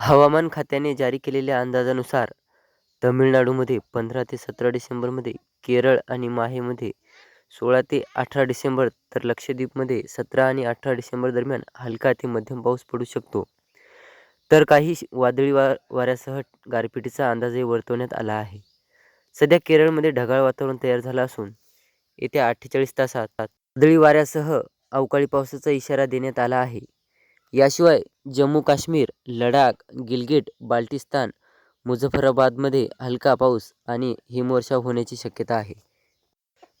हवामान खात्याने जारी केलेल्या अंदाजानुसार तमिळनाडूमध्ये पंधरा ते सतरा डिसेंबरमध्ये केरळ आणि माहेमध्ये सोळा ते अठरा डिसेंबर तर लक्षद्वीपमध्ये सतरा आणि अठरा डिसेंबर दरम्यान हलका ते मध्यम पाऊस पडू शकतो. तर काही श- वादळी वा वाऱ्यासह गारपिटीचा अंदाजही वर्तवण्यात आला आहे. सध्या केरळमध्ये ढगाळ वातावरण तयार झालं असून येत्या अठ्ठेचाळीस तासात वादळी वाऱ्यासह अवकाळी पावसाचा इशारा देण्यात आला आहे. याशिवाय जम्मू काश्मीर लडाख गिलगिट बाल्टिस्तान मुझफ्फराबादमध्ये हलका पाऊस आणि हिमवर्षाव होण्याची शक्यता आहे.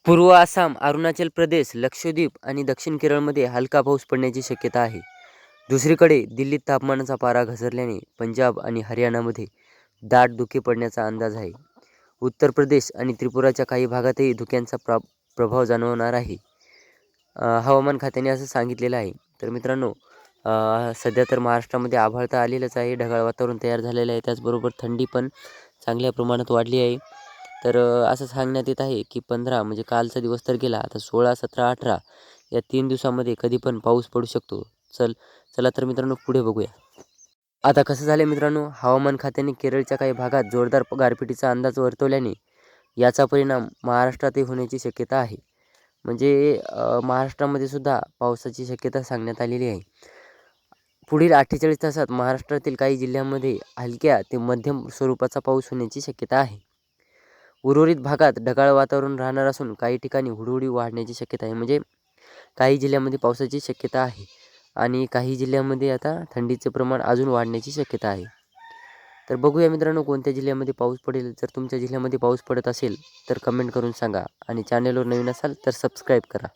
पूर्व आसाम अरुणाचल प्रदेश लक्षद्वीप आणि दक्षिण केरळमध्ये हलका पाऊस पडण्याची शक्यता आहे. दुसरीकडे दिल्लीत तापमानाचा पारा घसरल्याने पंजाब आणि हरियाणामध्ये दाट धुके पडण्याचा अंदाज आहे. उत्तर प्रदेश आणि त्रिपुराच्या काही भागातही धुक्यांचा प्रा प्रभाव जाणवणार आहे. हवामान खात्याने असं सांगितलेलं आहे. तर मित्रांनो सध्या तर महाराष्ट्रामध्ये आभाळ तर आलेलंच आहे. ढगाळ वातावरण तयार झालेलं आहे. त्याचबरोबर थंडी पण चांगल्या प्रमाणात वाढली आहे. तर असं सांगण्यात येत आहे की पंधरा म्हणजे कालचा दिवस तर गेला. आता सोळा सतरा अठरा या तीन दिवसामध्ये कधी पण पाऊस पडू शकतो. चल चला तर मित्रांनो पुढे बघूया. आता कसं झालं मित्रांनो? हवामान खात्याने केरळच्या काही भागात जोरदार गारपिटीचा अंदाज वर्तवल्याने याचा परिणाम महाराष्ट्रातही होण्याची शक्यता आहे. म्हणजे महाराष्ट्रामध्ये सुद्धा पावसाची शक्यता सांगण्यात आलेली आहे. पुढील अठ्ठेचाळीस तासात महाराष्ट्रातील काही जिल्ह्यांमध्ये हलक्या ते मध्यम स्वरूपाचा पाऊस होण्याची शक्यता आहे. उर्वरित भागात ढगाळ वातावरण राहणार असून काही ठिकाणी हुडहुडी वाढण्याची शक्यता आहे. म्हणजे काही जिल्ह्यामध्ये पावसाची शक्यता आहे आणि काही जिल्ह्यामध्ये आता थंडीचे प्रमाण अजून वाढण्याची शक्यता आहे. तर बघूया मित्रांनो कोणत्या जिल्ह्यामध्ये पाऊस पडेल. जर तुमच्या जिल्ह्यामध्ये पाऊस पडत असेल तर कमेंट करून सांगा आणि चॅनेलवर नवीन असाल तर सबस्क्राईब करा.